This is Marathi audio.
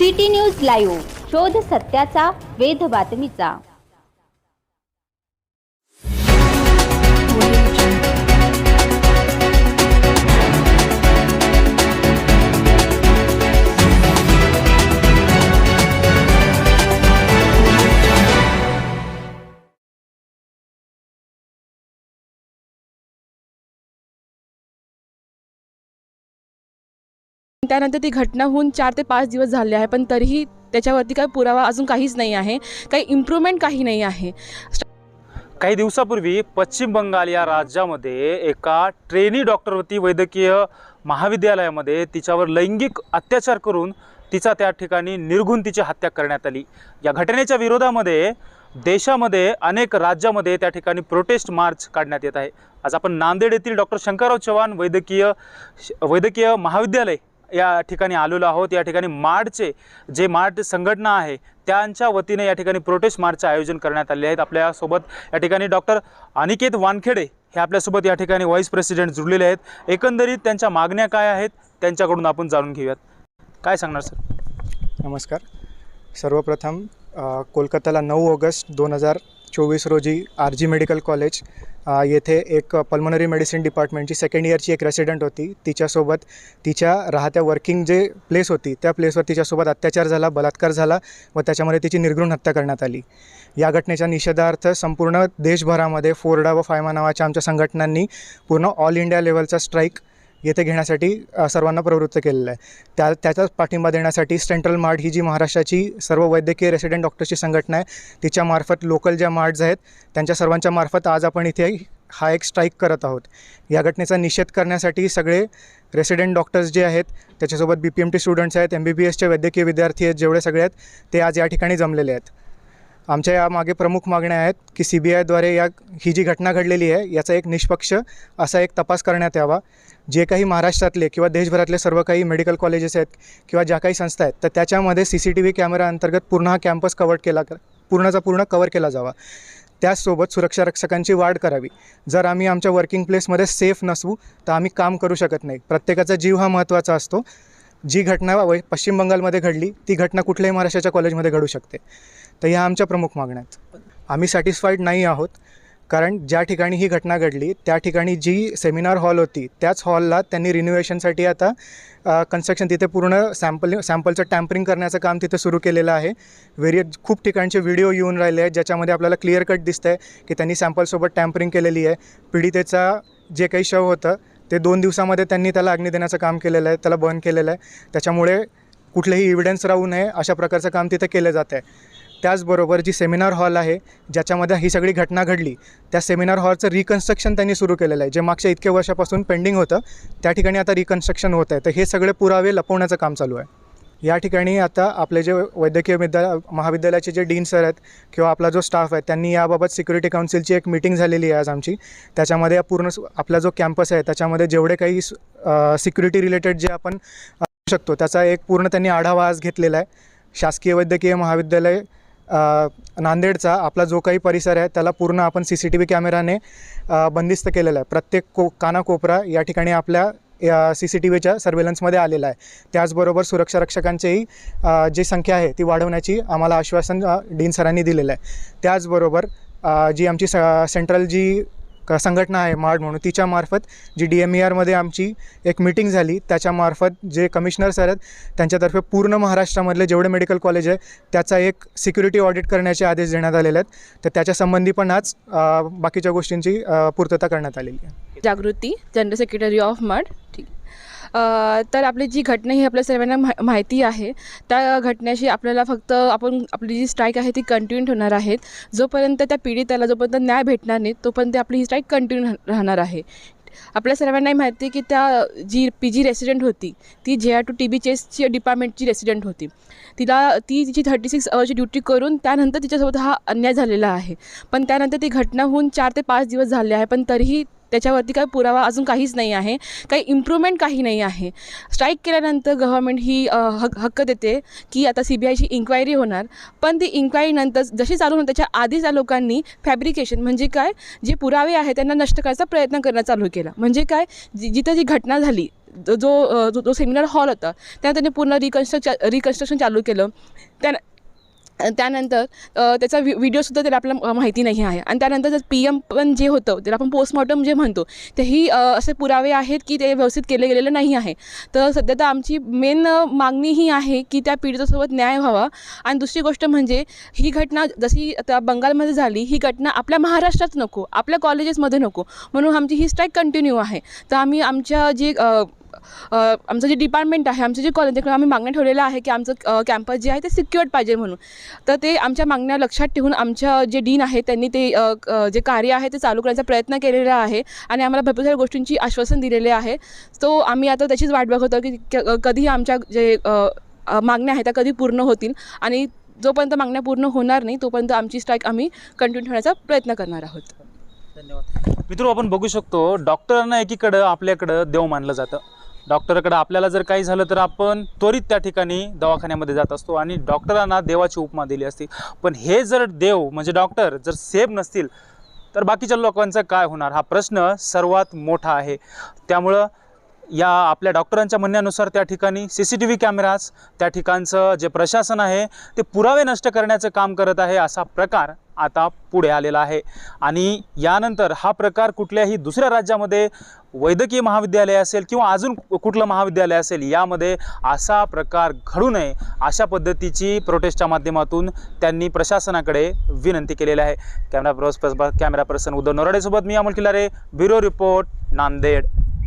सिटी न्यूज लाईव्ह शोध सत्याचा वेध बातमीचा. त्यानंतर ती घटना होऊन चार ते पाच दिवस झाले आहे पण तरीही त्याच्यावरती काही पुरावा अजून काहीच नाही आहे. काही इम्प्रूव्हमेंट काही नाही आहे. काही दिवसापूर्वी पश्चिम बंगाल या राज्यामध्ये एका ट्रेनी डॉक्टरवरती वैद्यकीय महाविद्यालयामध्ये तिच्यावर लैंगिक अत्याचार करून तिचा त्या ठिकाणी निर्घुण तिची हत्या करण्यात आली. या घटनेच्या विरोधामध्ये देशामध्ये अनेक राज्यामध्ये त्या ठिकाणी प्रोटेस्ट मार्च काढण्यात येत आहे. आज आपण नांदेड येथील डॉक्टर शंकरराव चव्हाण वैद्यकीय वैद्यकीय महाविद्यालय या ठिकाणी आलेलो आहोत. या ठिकाणी माडचे जे माड संघटना आहे त्यांच्या वतीने या ठिकाणी प्रोटेस्ट मार्चचे आयोजन करण्यात आले आहेत. आपल्यासोबत या ठिकाणी डॉक्टर अनिकेत वानखेडे हे आपल्यासोबत या ठिकाणी व्हाईस प्रेसिडेंट जुळलेले आहेत. एकंदरीत त्यांच्या मागण्या काय आहेत त्यांच्याकडून आपण जाणून घेऊयात. काय सांगणार सर नमस्कार. सर्वप्रथम कोलकाताला नऊ ऑगस्ट दोन हजार चोवीस रोजी आर जी मेडिकल कॉलेज येथे एक पल्मनरी मेडिसिन डिपार्टमेंटची सेकंड इयरची एक रेसिडेंट होती. तिच्यासोबत तिच्या राहत्या वर्किंग जे प्लेस होती त्या प्लेसवर तिच्यासोबत अत्याचार झाला बलात्कार झाला व त्याच्यामध्ये तिची निर्घृण हत्या करण्यात आली. या घटनेच्या निषेधार्थ संपूर्ण देशभरामध्ये फोरडा व फायमा नावाच्या आमच्या संघटनांनी पूर्ण ऑल इंडिया लेवलचा स्ट्राईक येथे घेण्यासाठी सर्वांना प्रवृत्त केलेलं आहे. त्या त्याचाच पाठिंबा देण्यासाठी सेंट्रल मार्ट ही जी महाराष्ट्राची सर्व वैद्यकीय रेसिडेंट डॉक्टर्सची संघटना आहे तिच्यामार्फत लोकल ज्या मार्ट्स आहेत त्यांच्या सर्वांच्या मार्फत आज आपण इथे हा एक स्ट्राईक करत आहोत. या घटनेचा निषेध करण्यासाठी सगळे रेसिडेंट डॉक्टर्स जे आहेत त्याच्यासोबत B P M T students आहेत एम बी बी एसचे वैद्यकीय विद्यार्थी आहेत जेवढे सगळे आहेत ते आज या ठिकाणी जमलेले आहेत. आमच्या या मागे प्रमुख मागण्या आहेत की सी बी आयद्वारे या ही जी घटना घडलेली आहे याचा एक निष्पक्ष असा एक तपास करण्यात यावा. जे काही महाराष्ट्रातले किंवा देशभरातले सर्व काही मेडिकल कॉलेजेस आहेत किंवा ज्या काही संस्था आहेत तर त्याच्यामध्ये C C T V camera अंतर्गत पूर्ण हा कॅम्पस कवर केला पूर्णचा पूर्ण कवर केला जावा. त्याचसोबत सुरक्षा रक्षकांची वाढ करावी. जर आम्ही आमच्या वर्किंग प्लेसमध्ये सेफ नसू तर आम्ही काम करू शकत नाही. प्रत्येकाचा जीव हा महत्त्वाचा असतो. जी घटना वै पश्चिम बंगालमध्ये घडली ती घटना कुठल्याही महाराष्ट्राच्या कॉलेजमध्ये घडू शकते. तर ह्या आमच्या प्रमुख मागण्या आहेत. आम्ही सॅटिस्फाईड नाही आहोत कारण ज्या ठिकाणी ही घटना घडली त्या ठिकाणी जी सेमिनार हॉल होती त्याच हॉलला त्यांनी रिनोव्हेशनसाठी आता कन्स्ट्रक्शन तिथे पूर्ण सॅम्पल सॅम्पलचं टॅम्परिंग करण्याचं काम तिथे सुरू केलेलं आहे. व्हेरियस खूप ठिकाणचे व्हिडिओ येऊन राहिले आहेत ज्याच्यामध्ये आपल्याला क्लिअर कट दिसतं आहे की त्यांनी सॅम्पलसोबत टॅम्परिंग केलेली आहे. पीडितेचा जे काही शव होतं ते दोन दिवसामध्ये त्यांनी त्याला अग्नी देण्याचं काम केलेलं आहे त्याला बर्न केलेलं आहे. त्याच्यामुळे कुठलेही इव्हिडन्स राहू नये अशा प्रकारचं काम तिथं केलं जात आहे त्याचबरोबर जी सेमिनार हॉल आहे ज्याच्यामध्ये ही सगळी घटना घडली त्या सेमिनार हॉलचं रिकन्स्ट्रक्शन त्यांनी सुरू केलेलं आहे. जे मागच्या इतक्या वर्षापासून पेंडिंग होतं त्या ठिकाणी आता रिकन्स्ट्रक्शन होत आहे तर हे सगळे पुरावे लपवण्याचं काम चालू आहे. या ठिकाणी आता आपले जे वैद्यकीय विद्या महाविद्यालयाचे जे डीन सर आहेत किंवा आपला जो स्टाफ आहे त्यांनी याबाबत सिक्युरिटी काउन्सिलची एक मीटिंग झालेली आहे आज आमची. त्याच्यामध्ये पूर्ण आपला जो कॅम्पस आहे त्याच्यामध्ये जेवढे काही सिक्युरिटी रिलेटेड जे आपण शकतो त्याचा एक पूर्ण त्यांनी आढावा आज घेतलेला आहे. शासकीय वैद्यकीय महाविद्यालय नांदेडचा आपला जो काही परिसर आहे त्याला पूर्ण आपण सी सी टी व्ही कॅमेराने बंदिस्त केलेला आहे. प्रत्येक को कानाकोपरा या ठिकाणी आपल्या या सी सी टी व्हीच्या सर्वेलन्समध्ये आलेला आहे. त्याचबरोबर सुरक्षा रक्षकांचीही जी संख्या आहे ती वाढवण्याची आम्हाला आश्वासन डीन सरांनी दिलेलं आहे. त्याचबरोबर जी आमची स सेंट्रल जी संघटना आहे मार्ड म्हणून तिच्यामार्फत जी डी एम ई आरमध्ये आमची एक मीटिंग झाली त्याच्यामार्फत जे कमिशनर सर आहेत त्यांच्यातर्फे पूर्ण महाराष्ट्रामधले जेवढे मेडिकल कॉलेज आहे त्याचा एक सिक्युरिटी ऑडिट करण्याचे आदेश देण्यात आलेले आहेत. तर त्याच्यासंबंधी पण आज बाकीच्या गोष्टींची पूर्तता करण्यात आलेली आहे. Jagruti general secretary of MARD ठीक. तर आपली जी घटना ही आपल्या सर्वांना मा माहिती आहे त्या घटनेशी आपल्याला फक्त आपण आपली जी स्ट्राईक आहे ती कंटिन्यू ठेवणार आहेत. जोपर्यंत त्या पीडिताला जोपर्यंत न्याय भेटणार नाही तोपर्यंत आपली ही स्ट्राईक कंटिन्यू राहणार आहे. आपल्या सर्वांनाही माहिती आहे की त्या जी पी जी रेसिडेंट होती ती J R two T B चेसची डिपार्टमेंटची रेसिडेंट होती. तिला ती तिची थर्टी सिक्स अवरची ड्युटी करून त्यानंतर तिच्यासोबत हा अन्याय झालेला आहे. पण त्यानंतर ती घटना होऊन चार ते पाच दिवस झाले आहे पण तरीही त्याच्यावरती काही पुरावा अजून काहीच नाही आहे. काही इम्प्रूव्हमेंट काही नाही आहे. स्ट्राईक केल्यानंतर गव्हर्मेंट ही हक हक्क देते की आता सी बी आयची इन्क्वायरी होणार. पण ती इन्क्वायरीनंतर जशी चालू होणार त्याच्या आधीच त्या लोकांनी फॅब्रिकेशन म्हणजे काय? जे पुरावे आहेत त्यांना नष्ट करायचा प्रयत्न करणं चालू केला. म्हणजे काय? जि जिथं जी घटना झाली जो जो जो जो सेमिनार हॉल होता त्यांना त्यांनी पूर्ण रिकन्स्ट्रक् रिकन्स्ट्रक्शन चालू केलं. त्या त्यानंतर त्याचा व्हि व्हिडिओसुद्धा त्याला आपल्याला माहिती नाही आहे. आणि त्यानंतर जर पी एम पण जे होतं त्याला आपण पोस्टमॉर्टम जे म्हणतो तेही असे पुरावे आहेत की ते व्यवस्थित केले गेलेलं नाही आहे. तर सध्या तर आमची मेन मागणी ही आहे की त्या पीडितासोबत न्याय व्हावा. आणि दुसरी गोष्ट म्हणजे ही घटना जशी आता बंगालमध्ये झाली ही घटना आपल्या महाराष्ट्रात नको आपल्या कॉलेजेसमध्ये नको. म्हणून आमची ही स्ट्राईक कंटिन्यू आहे. तर आम्ही आमच्या जे आमचं जे डिपार्टमेंट आहे आमचं जे कॉलेज आम्ही मागण्या ठेवलेलं आहे की आमचं कॅम्पस जे आहे ते सिक्युअर्ड पाहिजे म्हणून. तर ते आमच्या मागण्या लक्षात ठेवून आमच्या जे डीन आहे त्यांनी ते जे कार्य आहे ते चालू करण्याचा प्रयत्न केलेला आहे आणि आम्हाला भरपूर साऱ्या गोष्टींची आश्वासन दिलेले आहे. सो आम्ही आता त्याचीच वाट बघत आहोत की क- कधी आमच्या जे मागण्या आहेत त्या कधी पूर्ण होतील आणि जोपर्यंत मागण्या पूर्ण होणार नाही तोपर्यंत आमची स्ट्राईक आम्ही कंटिन्यू ठेवण्याचा प्रयत्न करणार आहोत. धन्यवाद. मित्र आपण बघू शकतो डॉक्टरांना एकीकडं आपल्याकडं देव मानलं जातं. डॉक्टरकडं आपल्याला जर काही झालं तर आपण त्वरित त्या ठिकाणी दवाखान्यामध्ये जात असतो आणि डॉक्टरांना देवाची उपमा दिली असते. पण हे जर देव म्हणजे डॉक्टर जर सेफ नसतील तर बाकीच्या लोकांचं काय होणार? हा प्रश्न सर्वात मोठा आहे. त्यामुळं या आपल्या डॉक्टरांच्या म्हणण्यानुसार त्या ठिकाणी C C T V cameras त्या ठिकाणचं जे प्रशासन आहे ते पुरावे नष्ट करण्याचं काम करत आहे असा प्रकार आता पुढे आलेला आहे. आणि यानंतर हा प्रकार कुठल्याही दुसऱ्या राज्यामध्ये वैद्यकीय महाविद्यालय असेल किंवा अजून कुठलं महाविद्यालय असेल यामध्ये असा प्रकार घडू नये अशा पद्धतीची प्रोटेस्टच्या माध्यमातून त्यांनी प्रशासनाकडे विनंती केलेली आहे. कॅमेरा पर्स कॅमेरा पर्सन उद्धव नोराडेसोबत मी अमोल किल्लारे ब्युरो रिपोर्ट नांदेड.